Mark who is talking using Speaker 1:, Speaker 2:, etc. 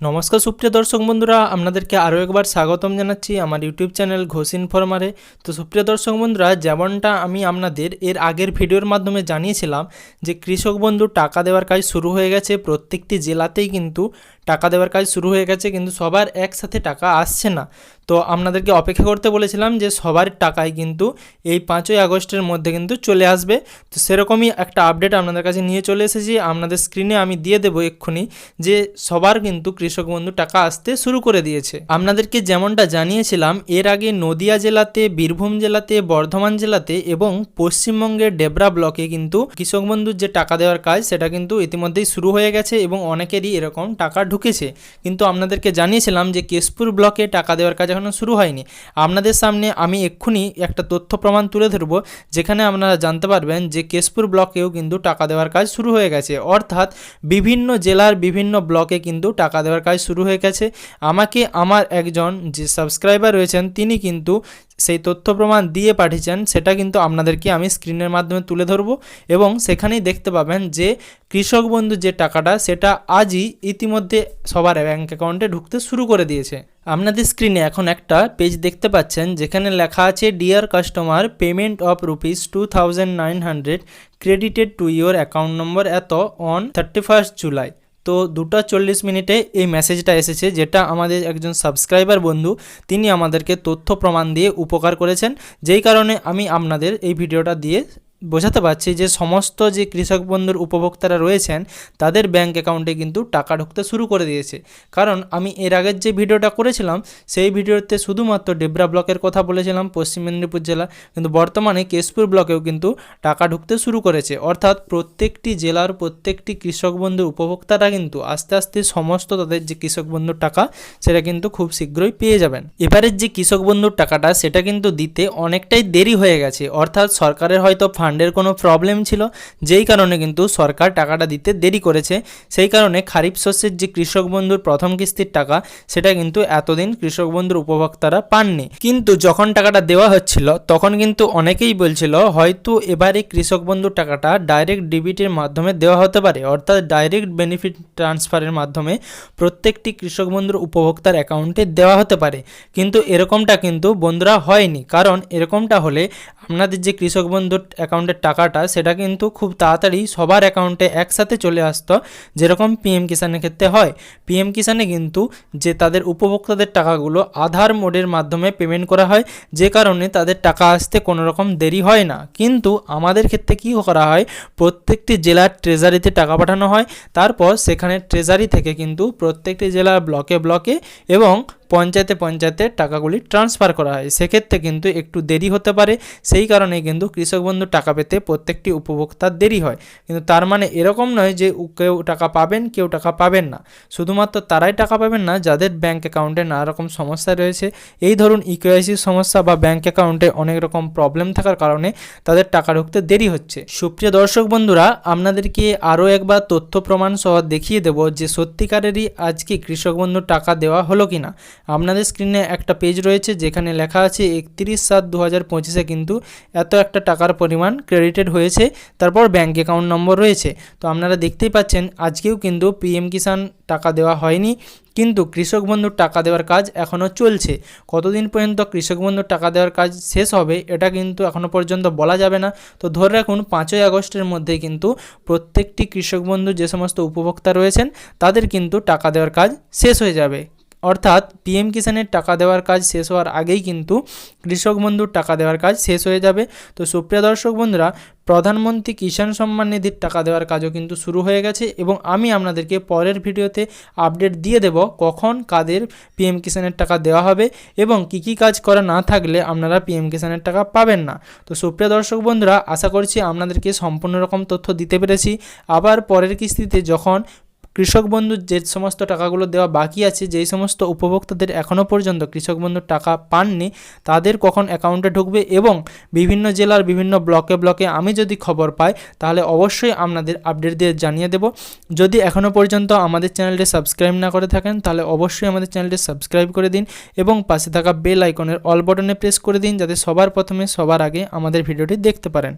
Speaker 1: নমস্কার, সুপ্রিয় দর্শক বন্ধুরা, আপনাদেরকে আরও একবার স্বাগতম জানাচ্ছি আমার ইউটিউব চ্যানেল ঘোষ ইনফরমারে তো সুপ্রিয় দর্শক বন্ধুরা, যেমনটা আমি আপনাদের এর আগের ভিডিওর মাধ্যমে জানিয়েছিলাম যে কৃষক বন্ধু টাকা দেওয়ার কাজ শুরু হয়ে গেছে, প্রত্যেকটি জেলাতেই কিন্তু টাকা দেওয়ার কাজ শুরু হয়ে গেছে, কিন্তু সবার একসাথে টাকা আসছে না। তো আপনাদেরকে অপেক্ষা করতে বলেছিলাম যে সবার টাকাই কিন্তু এই পাঁচই আগস্টের মধ্যে কিন্তু চলে আসবে। তো সেরকমই একটা আপডেট আপনাদের কাছে নিয়ে চলে এসেছি। আপনাদের স্ক্রিনে আমি দিয়ে দেবো এক্ষুনি যে সবার কিন্তু কৃষক বন্ধু টাকা আসতে শুরু করে দিয়েছে। আপনাদেরকে যেমনটা জানিয়েছিলাম, এর আগে নদিয়া জেলাতে, বীরভূম জেলাতে, বর্ধমান জেলাতে এবং পশ্চিমবঙ্গের ডেবরা ব্লকে কিন্তু কৃষক বন্ধুর যে টাকা দেওয়ার কাজ, সেটা কিন্তু ইতিমধ্যেই শুরু হয়ে গেছে এবং অনেকেরই এরকম টাকা ঢুকেছে। কিন্তু আপনাদেরকে জানিয়েছিলাম যে কেশপুর ব্লকে টাকা দেওয়ার কাজ এখনও শুরু হয়নি। আপনাদের সামনে আমি এক্ষুনি একটা তথ্য প্রমাণ তুলে ধরব, যেখানে আপনারা জানতে পারবেন যে কেশপুর ব্লকেও কিন্তু টাকা দেওয়ার কাজ শুরু হয়ে গেছে। অর্থাৎ বিভিন্ন জেলার বিভিন্ন ব্লকে কিন্তু টাকা দেওয়ার কাজ শুরু হয়ে গেছে। আমাকে আমার একজন যে সাবস্ক্রাইবার রয়েছেন, তিনি কিন্তু সেই তথ্য প্রমাণ দিয়ে পাঠিয়েছেন, সেটা কিন্তু আপনাদেরকে আমি স্ক্রিনের মাধ্যমে তুলে ধরবো এবং সেখানেই দেখতে পাবেন যে কৃষক বন্ধু যে টাকাটা, সেটা আজই ইতিমধ্যে সবার ব্যাঙ্ক অ্যাকাউন্টে ঢুকতে শুরু করে দিয়েছে। আপনাদের স্ক্রিনে এখন একটা পেজ দেখতে পাচ্ছেন, যেখানে লেখা আছে dear customer payment of rupees two thousand nine hundred credited to your account number এত অন থার্টি ফার্স্ট জুলাই তো দুটো চল্লিশ মিনিটে এই মেসেজটা এসেছে, যেটা আমাদের একজন সাবস্ক্রাইবার বন্ধু, তিনি আমাদেরকে তথ্য প্রমাণ দিয়ে উপকার করেছেন। যেই কারণে আমি আপনাদের এই ভিডিওটা দিয়ে বোঝাতে পারছি যে সমস্ত যে কৃষক বন্ধুর উপভোক্তারা রয়েছেন, তাদের ব্যাঙ্ক অ্যাকাউন্টে কিন্তু টাকা ঢুকতে শুরু করে দিয়েছে। কারণ আমি এর আগের যে ভিডিওটা করেছিলাম, সেই ভিডিওতে শুধুমাত্র ডেবরা ব্লকের কথা বলেছিলাম, পশ্চিম মেদিনীপুর জেলা, কিন্তু বর্তমানে কেশপুর ব্লকেও কিন্তু টাকা ঢুকতে শুরু করেছে। অর্থাৎ প্রত্যেকটি জেলার প্রত্যেকটি কৃষক বন্ধুর উপভোক্তারা কিন্তু আস্তে আস্তে সমস্ত তাদের যে কৃষক বন্ধুর টাকা, সেটা কিন্তু খুব শীঘ্রই পেয়ে যাবেন। এবারের যে কৃষক বন্ধুর টাকাটা, সেটা কিন্তু দিতে অনেকটাই দেরি হয়ে গেছে। অর্থাৎ সরকারের হয়তো ফান্ডের কোনো প্রবলেম ছিল, যেই কারণে কিন্তু সরকার টাকাটা দিতে দেরি করেছে। সেই কারণে খারিফ শস্যের যে কৃষক বন্ধুর প্রথম কিস্তির টাকা, সেটা কিন্তু এতদিন কৃষক বন্ধুর উপভোক্তারা পাননি। কিন্তু যখন টাকাটা দেওয়া হচ্ছিল, তখন কিন্তু অনেকেই বলছিল, হয়তো এবারে কৃষক বন্ধুর টাকাটা ডাইরেক্ট ডিবিটির মাধ্যমে দেওয়া হতে পারে। অর্থাৎ ডাইরেক্ট বেনিফিট ট্রান্সফারের মাধ্যমে প্রত্যেকটি কৃষক বন্ধুর উপভোক্তার অ্যাকাউন্টে দেওয়া হতে পারে। কিন্তু এরকমটা কিন্তু বন্ধুরা হয়নি। কারণ এরকমটা হলে আপনাদের যে কৃষক বন্ধুর অ্যাকাউন্টের টাকাটা, সেটা কিন্তু খুব তাড়াতাড়ি সবার অ্যাকাউন্টে একসাথে চলে আসতো, যেরকম পিএম কিষানের ক্ষেত্রে হয়। পিএম কিষানে কিন্তু যে তাদের উপভোক্তাদের টাকাগুলো আধার মোডের মাধ্যমে পেমেন্ট করা হয়, যে কারণে তাদের টাকা আসতে কোনো রকম দেরি হয় না। কিন্তু আমাদের ক্ষেত্রে কী করা হয়, প্রত্যেকটি জেলার ট্রেজারিতে টাকা পাঠানো হয়, তারপর সেখানে ট্রেজারি থেকে কিন্তু প্রত্যেকটি জেলার ব্লকে ব্লকে এবং পঞ্চায়েতে পঞ্চায়েতে টাকাগুলি ট্রান্সফার করা হয়। সেক্ষেত্রে কিন্তু একটু দেরি হতে পারে, সেই কারণে কিন্তু কৃষক বন্ধু টাকা পেতে প্রত্যেকটি উপভোক্তার দেরি হয়। কিন্তু তার মানে এরকম নয় যে কেউ টাকা পাবেন, কেউ টাকা পাবেন না। শুধুমাত্র তারাই টাকা পাবেন না, যাদের ব্যাঙ্ক অ্যাকাউন্টে নানা রকম সমস্যা রয়েছে। এই ধরুন ইকেআইসির সমস্যা বা ব্যাঙ্ক অ্যাকাউন্টে অনেক রকম প্রবলেম থাকার কারণে তাদের টাকা ঢুকতে দেরি হচ্ছে। সুপ্রিয় দর্শক বন্ধুরা, আপনাদেরকে আরও একবার তথ্য প্রমাণ সহ দেখিয়ে দেব যে সত্যিকারেরই আজকে কৃষক বন্ধুর টাকা দেওয়া হলো কিনা। আপনাদের স্ক্রিনে একটা পেজ রয়েছে, যেখানে লেখা আছে একত্রিশ সাত দু হাজার পঁচিশে কিন্তু এত একটা টাকার পরিমাণ ক্রেডিটেড হয়েছে। তারপর ব্যাঙ্ক অ্যাকাউন্ট নম্বর রয়েছে। তো আপনারা দেখতেই পাচ্ছেন, আজকেও কিন্তু পিএম কিষাণ টাকা দেওয়া হয়নি, কিন্তু কৃষক বন্ধুর টাকা দেওয়ার কাজ এখনও চলছে। কতদিন পর্যন্ত কৃষক বন্ধুর টাকা দেওয়ার কাজ শেষ হবে, এটা কিন্তু এখনও পর্যন্ত বলা যাবে না। তো ধরে রাখুন, পাঁচই আগস্টের মধ্যে কিন্তু প্রত্যেকটি কৃষক বন্ধু যে সমস্ত উপভোক্তা রয়েছেন, তাদের কিন্তু টাকা দেওয়ার কাজ শেষ হয়ে যাবে। অর্থাৎ পিএম কিষানের টাকা দেওয়ার কাজ শেষ হওয়ার আগেই কিন্তু কৃষক বন্ধুর টাকা দেওয়ার কাজ শেষ হয়ে যাবে। তো সুপ্রিয় দর্শক বন্ধুরা, প্রধানমন্ত্রী কিষাণ সম্মান নিধির টাকা দেওয়ার কাজও কিন্তু শুরু হয়ে গেছে এবং আমি আপনাদেরকে পরের ভিডিওতে আপডেট দিয়ে দেব কখন কাদের পিএম কিষানের টাকা দেওয়া হবে এবং কি কি কাজ করা না থাকলে আপনারা পিএম কিষানের টাকা পাবেন না। তো সুপ্রিয় দর্শক বন্ধুরা, আশা করছি আপনাদেরকে সম্পূর্ণ রকম তথ্য দিতে পেরেছি। আবার পরের কিস্তিতে যখন কৃষক বন্ধুর যে সমস্ত টাকাগুলো দেওয়া বাকি আছে, যেই সমস্ত উপভোক্তাদের এখনও পর্যন্ত কৃষক বন্ধুর টাকা পাননি, তাদের কখন অ্যাকাউন্টে ঢুকবে এবং বিভিন্ন জেলার বিভিন্ন ব্লকে ব্লকে আমি যদি খবর পাই, তাহলে অবশ্যই আপনাদের আপডেট দিয়ে জানিয়ে দেব। যদি এখনও পর্যন্ত আমাদের চ্যানেলটি সাবস্ক্রাইব না করে থাকেন, তাহলে অবশ্যই আমাদের চ্যানেলটি সাবস্ক্রাইব করে দিন এবং পাশে থাকা বেল আইকনের অল বটনে প্রেস করে দিন, যাতে সবার প্রথমে সবার আগে আমাদের ভিডিওটি দেখতে পারেন।